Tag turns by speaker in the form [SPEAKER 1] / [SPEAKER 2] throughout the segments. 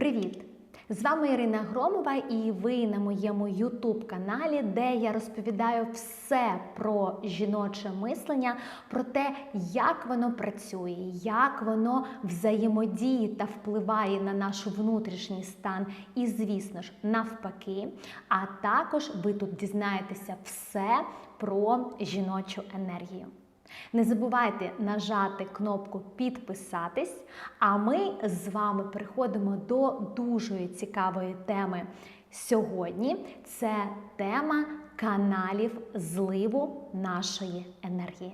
[SPEAKER 1] Привіт! З вами Ірина Громова, і ви на моєму YouTube каналі, де я розповідаю все про жіноче мислення, про те, як воно працює, як воно взаємодіє та впливає на наш внутрішній стан, і, звісно ж, навпаки. А також ви тут дізнаєтеся все про жіночу енергію. Не забувайте нажати кнопку підписатись, а ми з вами переходимо до дуже цікавої теми сьогодні. Це тема каналів зливу нашої енергії.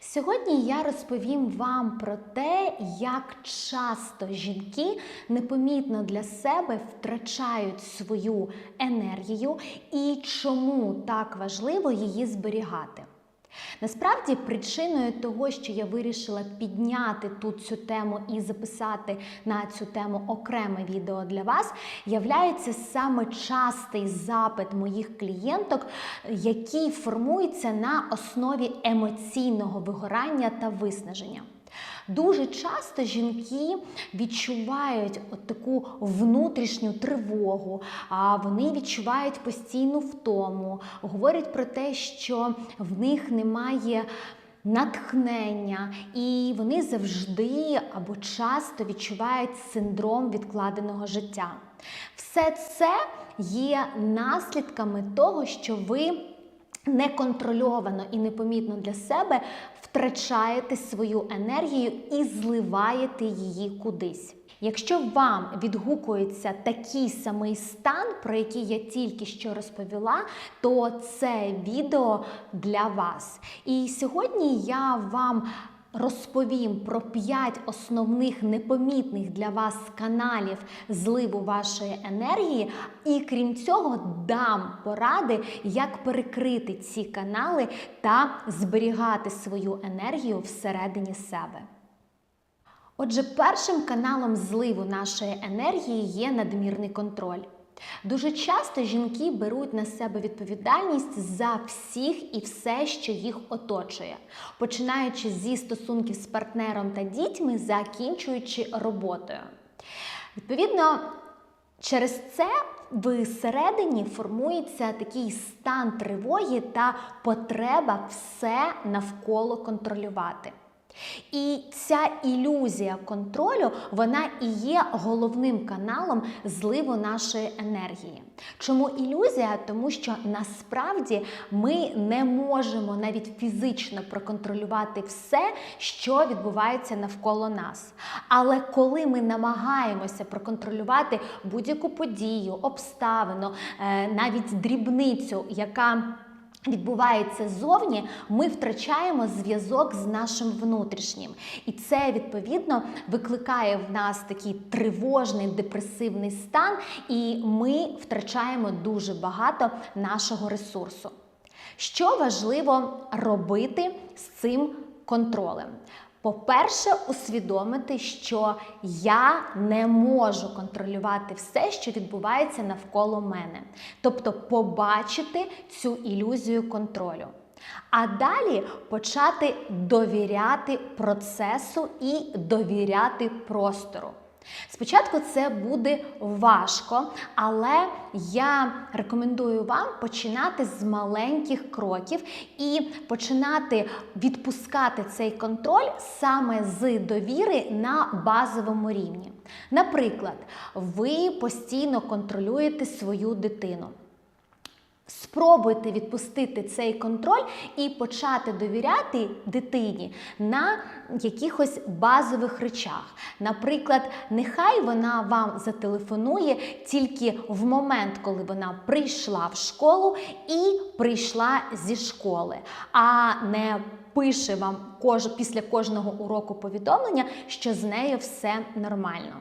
[SPEAKER 1] Сьогодні я розповім вам про те, як часто жінки непомітно для себе втрачають свою енергію і чому так важливо її зберігати. Насправді, причиною того, що я вирішила підняти тут цю тему і записати на цю тему окреме відео для вас, являється саме частий запит моїх клієнток, який формується на основі емоційного вигорання та виснаження. Дуже часто жінки відчувають от таку внутрішню тривогу, а вони відчувають постійну втому, говорять про те, що в них немає. Натхнення, і вони завжди або часто відчувають синдром відкладеного життя. Все це є наслідками того, що ви неконтрольовано і непомітно для себе втрачаєте свою енергію і зливаєте її кудись. Якщо вам відгукується такий самий стан, про який я тільки що розповіла, то це відео для вас. І сьогодні я вам розповім про 5 основних непомітних для вас каналів зливу вашої енергії, і крім цього, дам поради, як перекрити ці канали та зберігати свою енергію всередині себе. Отже, першим каналом зливу нашої енергії є надмірний контроль. Дуже часто жінки беруть на себе відповідальність за всіх і все, що їх оточує, починаючи зі стосунків з партнером та дітьми, закінчуючи роботою. Відповідно, через це всередині формується такий стан тривоги та потреба все навколо контролювати. І ця ілюзія контролю, вона і є головним каналом зливу нашої енергії. Чому ілюзія? Тому що насправді ми не можемо навіть фізично проконтролювати все, що відбувається навколо нас. Але коли ми намагаємося проконтролювати будь-яку подію, обставину, е, навіть дрібницю, яка Відбувається ззовні, ми втрачаємо зв'язок з нашим внутрішнім. І це, відповідно, викликає в нас такий тривожний депресивний стан, і ми втрачаємо дуже багато нашого ресурсу. Що важливо робити з цим контролем? По-перше, усвідомити, що я не можу контролювати все, що відбувається навколо мене. Тобто побачити цю ілюзію контролю. А далі почати довіряти процесу і довіряти простору. Спочатку це буде важко, але я рекомендую вам починати з маленьких кроків і починати відпускати цей контроль саме з довіри на базовому рівні. Наприклад, ви постійно контролюєте свою дитину. Спробуйте відпустити цей контроль і почати довіряти дитині на якихось базових речах. Наприклад, нехай вона вам зателефонує тільки в момент, коли вона прийшла в школу і прийшла зі школи, а не пише вам кож... після кожного уроку повідомлення, що з нею все нормально.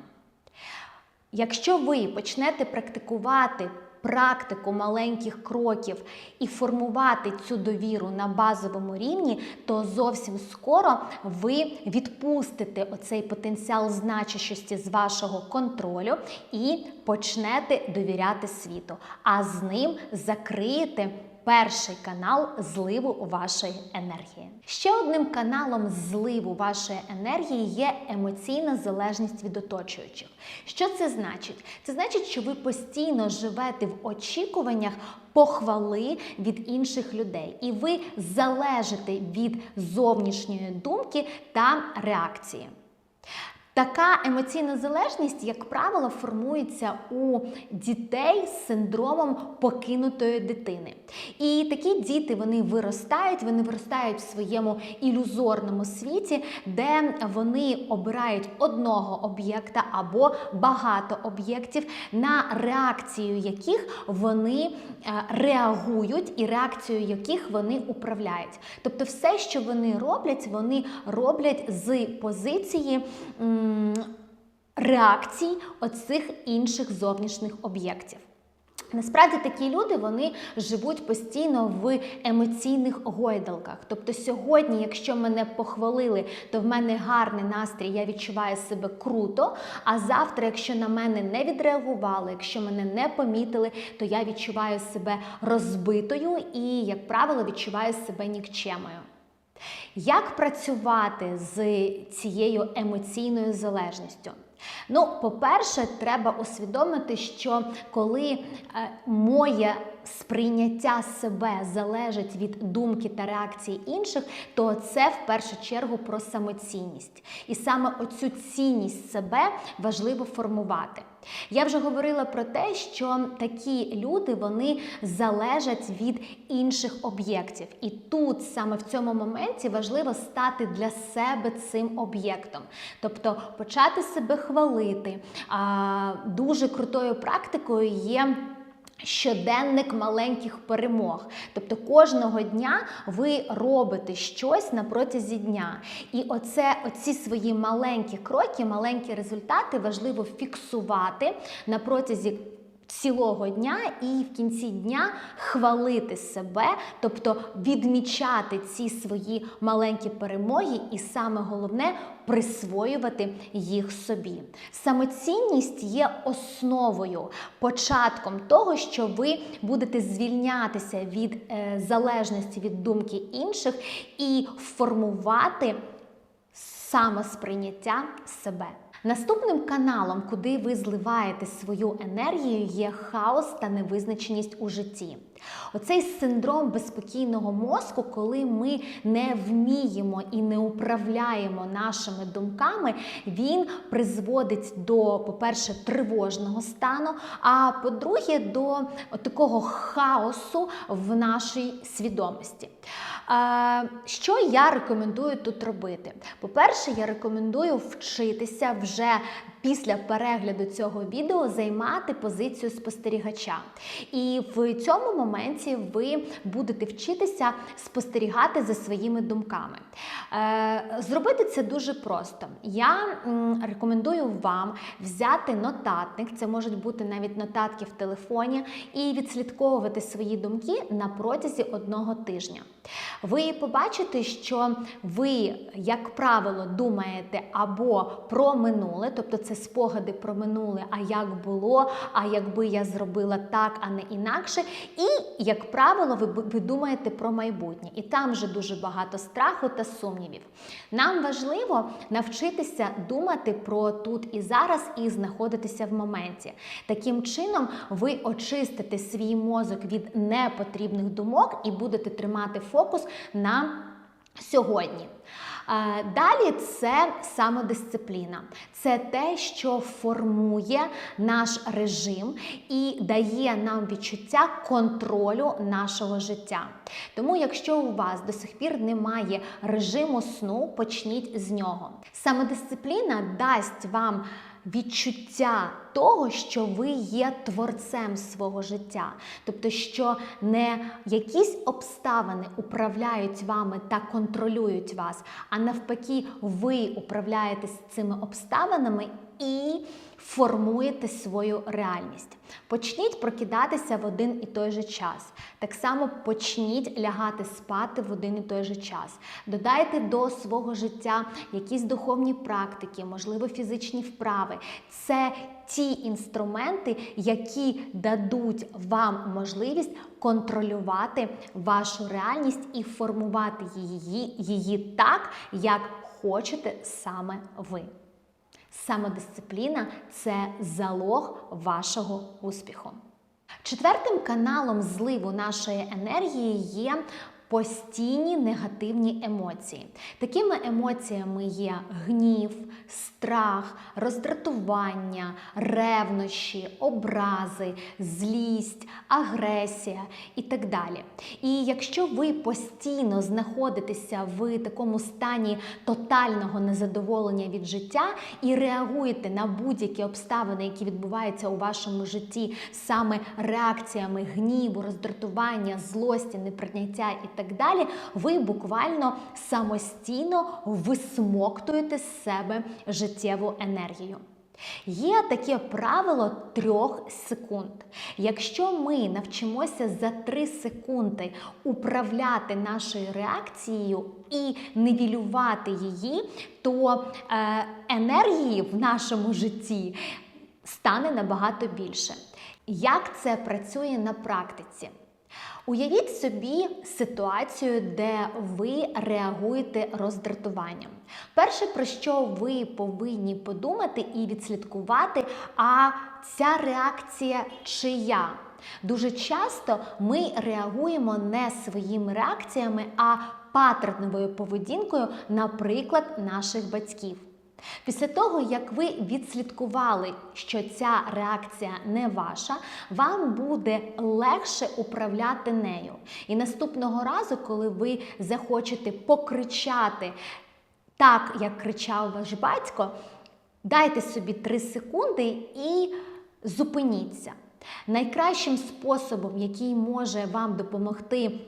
[SPEAKER 1] Якщо ви почнете практикувати практику маленьких кроків і формувати цю довіру на базовому рівні, то зовсім скоро ви відпустите оцей потенціал значущості з вашого контролю і почнете довіряти світу, а з ним закриєте перший канал зливу вашої енергії. Ще одним каналом зливу вашої енергії є емоційна залежність від оточуючих. Що це значить? Це значить, що ви постійно живете в очікуваннях похвали від інших людей, і ви залежите від зовнішньої думки та реакції. Така емоційна залежність, як правило, формується у дітей з синдромом покинутої дитини. І такі діти вони виростають, вони виростають в своєму ілюзорному світі, де вони обирають одного об'єкта або багато об'єктів, на реакцію яких вони е, реагують, і реакцію яких вони управляють. Тобто, все, що вони роблять, вони роблять з позиції реакцій оцих інших зовнішніх об'єктів. Насправді такі люди вони живуть постійно в емоційних гойдалках. Тобто, сьогодні, якщо мене похвалили, то в мене гарний настрій, я відчуваю себе круто. А завтра, якщо на мене не відреагували, якщо мене не помітили, то я відчуваю себе розбитою і, як правило, відчуваю себе нікчемою. Як працювати з цією емоційною залежністю? Ну, по-перше, треба усвідомити, що коли е, моє сприйняття себе залежить від думки та реакції інших, то це в першу чергу про самоцінність. І саме оцю цінність себе важливо формувати. Я вже говорила про те, що такі люди вони залежать від інших об'єктів. І тут саме в цьому моменті важливо стати для себе цим об'єктом, тобто почати себе хвалити. Дуже крутою практикою є. Щоденник маленьких перемог. Тобто кожного дня ви робите щось на протязі дня. І оце, оці свої маленькі кроки, маленькі результати важливо фіксувати на протязі цілого дня і в кінці дня хвалити себе, тобто відмічати ці свої маленькі перемоги, і саме головне присвоювати їх собі. Самоцінність є основою, початком того, що ви будете звільнятися від е, залежності від думки інших і формувати самосприйняття себе. Наступним каналом, куди ви зливаєте свою енергію, є хаос та невизначеність у житті. Оцей синдром безспокійного мозку, коли ми не вміємо і не управляємо нашими думками, він призводить до, по-перше, тривожного стану, а по-друге, до такого хаосу в нашій свідомості. Що я рекомендую тут робити? По-перше, я рекомендую вчитися вже після перегляду цього відео займати позицію спостерігача. І в цьому моменті ви будете вчитися спостерігати за своїми думками. Е, зробити це дуже просто. Я рекомендую вам взяти нотатник, це можуть бути навіть нотатки в телефоні, і відслідковувати свої думки на протязі одного тижня. Ви побачите, що ви, як правило, думаєте або про минуле, тобто це спогади про минуле, а як було, а якби я зробила так, а не інакше. І, як правило, ви, ви думаєте про майбутнє. І там вже дуже багато страху та сумнівів. Нам важливо навчитися думати про тут і зараз і знаходитися в моменті. Таким чином, ви очистите свій мозок від непотрібних думок і будете тримати фокус на сьогодні. Далі це самодисципліна. Це те, що формує наш режим і дає нам відчуття контролю нашого життя. Тому, якщо у вас до сих пір немає режиму сну, почніть з нього. Самодисципліна дасть вам відчуття того, що ви є творцем свого життя, тобто, що не якісь обставини управляють вами та контролюють вас, а навпаки, ви управляєтесь цими обставинами і формуєте свою реальність. Почніть прокидатися в один і той же час. Так само почніть лягати спати в один і той же час. Додайте до свого життя якісь духовні практики, можливо, фізичні вправи. Це ті інструменти, які дадуть вам можливість контролювати вашу реальність і формувати її, її так, як хочете саме ви. Самодисципліна це залог вашого успіху. Четвертим каналом зливу нашої енергії є постійні негативні емоції. Такими емоціями є гнів, страх, роздратування, ревнощі, образи, злість, агресія і так далі. І якщо ви постійно знаходитеся в такому стані тотального незадоволення від життя і реагуєте на будь-які обставини, які відбуваються у вашому житті, саме реакціями гніву, роздратування, злості, неприйняття і так далі, ви буквально самостійно висмоктуєте з себе життєву енергію. Є таке правило трьох секунд. Якщо ми навчимося за три секунди управляти нашою реакцією і нивелювати її, то е, енергії в нашому житті стане набагато більше. Як це працює на практиці? Уявіть собі ситуацію, де ви реагуєте роздратуванням. Перше, про що ви повинні подумати і відслідкувати, а ця реакція чия? Дуже часто ми реагуємо не своїми реакціями, а паттерновою поведінкою, наприклад, наших батьків. Після того, як ви відслідкували, що ця реакція не ваша, вам буде легше управляти нею. І наступного разу, коли ви захочете покричати так, як кричав ваш батько, дайте собі 3 секунди і зупиніться. Найкращим способом, який може вам допомогти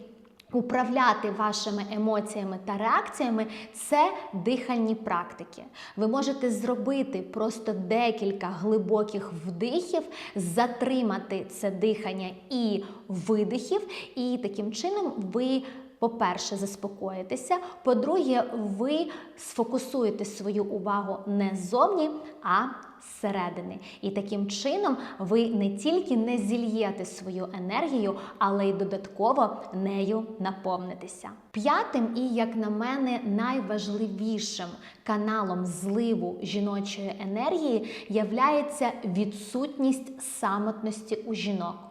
[SPEAKER 1] Управляти вашими емоціями та реакціями це дихальні практики. Ви можете зробити просто декілька глибоких вдихів, затримати це дихання і видихів, і таким чином ви. По-перше, заспокоїтеся. По-друге, ви сфокусуєте свою увагу не ззовні, а зсередини. І таким чином ви не тільки не зільєте свою енергію, але й додатково нею наповнитеся. П'ятим і, як на мене, найважливішим каналом зливу жіночої енергії являється відсутність самотності у жінок.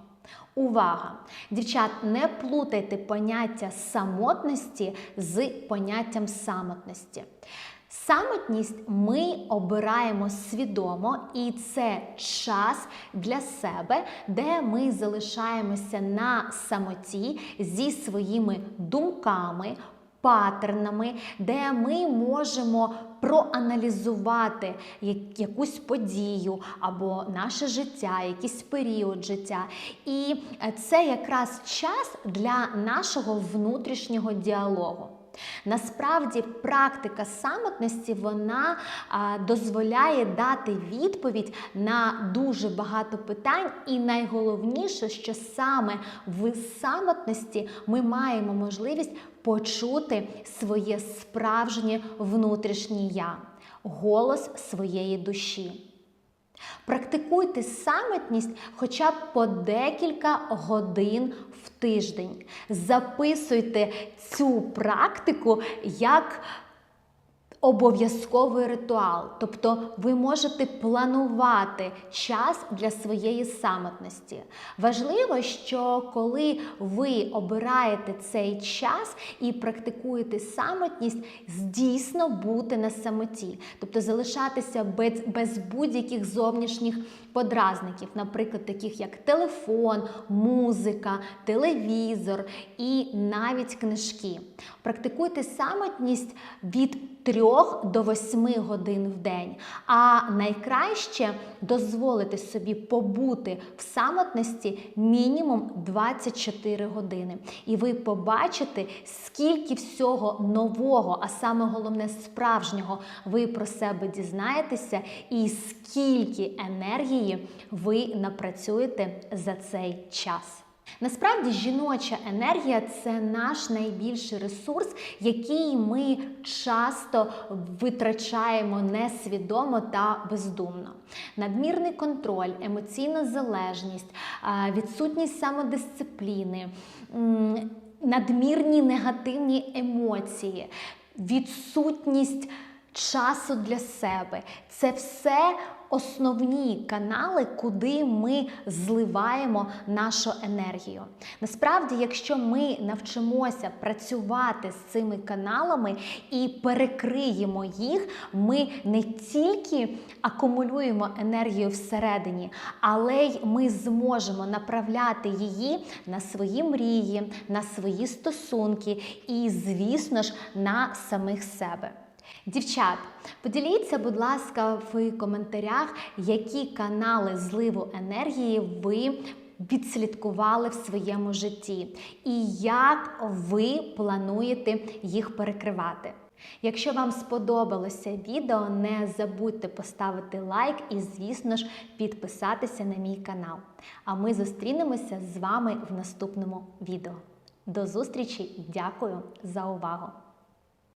[SPEAKER 1] Увага! Дівчат, не плутайте поняття самотності з поняттям самотності. Самотність ми обираємо свідомо, і це час для себе, де ми залишаємося на самоті зі своїми думками, паттернами, де ми можемо проаналізувати якусь подію або наше життя, якийсь період життя. І це якраз час для нашого внутрішнього діалогу. Насправді, практика самотності вона а, дозволяє дати відповідь на дуже багато питань, і найголовніше, що саме в самотності ми маємо можливість почути своє справжнє внутрішнє я, голос своєї душі. Практикуйте самотність хоча б по декілька годин в тиждень. Записуйте цю практику як обов'язковий ритуал. Тобто ви можете планувати час для своєї самотності. Важливо, що коли ви обираєте цей час і практикуєте самотність, дійсно бути на самоті, тобто залишатися без, без будь-яких зовнішніх подразників, наприклад, таких як телефон, музика, телевізор і навіть книжки. Практикуйте самотність від 3 до 8 годин в день. А найкраще дозволити собі побути в самотності мінімум 24 години. І ви побачите, скільки всього нового, а саме головне справжнього, ви про себе дізнаєтеся, і скільки енергії ви напрацюєте за цей час. Насправді жіноча енергія це наш найбільший ресурс, який ми часто витрачаємо несвідомо та бездумно. Надмірний контроль, емоційна залежність, відсутність самодисципліни, надмірні негативні емоції, відсутність часу для себе це все основні канали, куди ми зливаємо нашу енергію. Насправді, якщо ми навчимося працювати з цими каналами і перекриємо їх, ми не тільки акумулюємо енергію всередині, але й ми зможемо направляти її на свої мрії, на свої стосунки і, звісно ж, на самих себе. Дівчат, поділіться, будь ласка, в коментарях, які канали зливу енергії ви відслідкували в своєму житті, і як ви плануєте їх перекривати. Якщо вам сподобалося відео, не забудьте поставити лайк і, звісно ж, підписатися на мій канал. А ми зустрінемося з вами в наступному відео. До зустрічі! Дякую за увагу!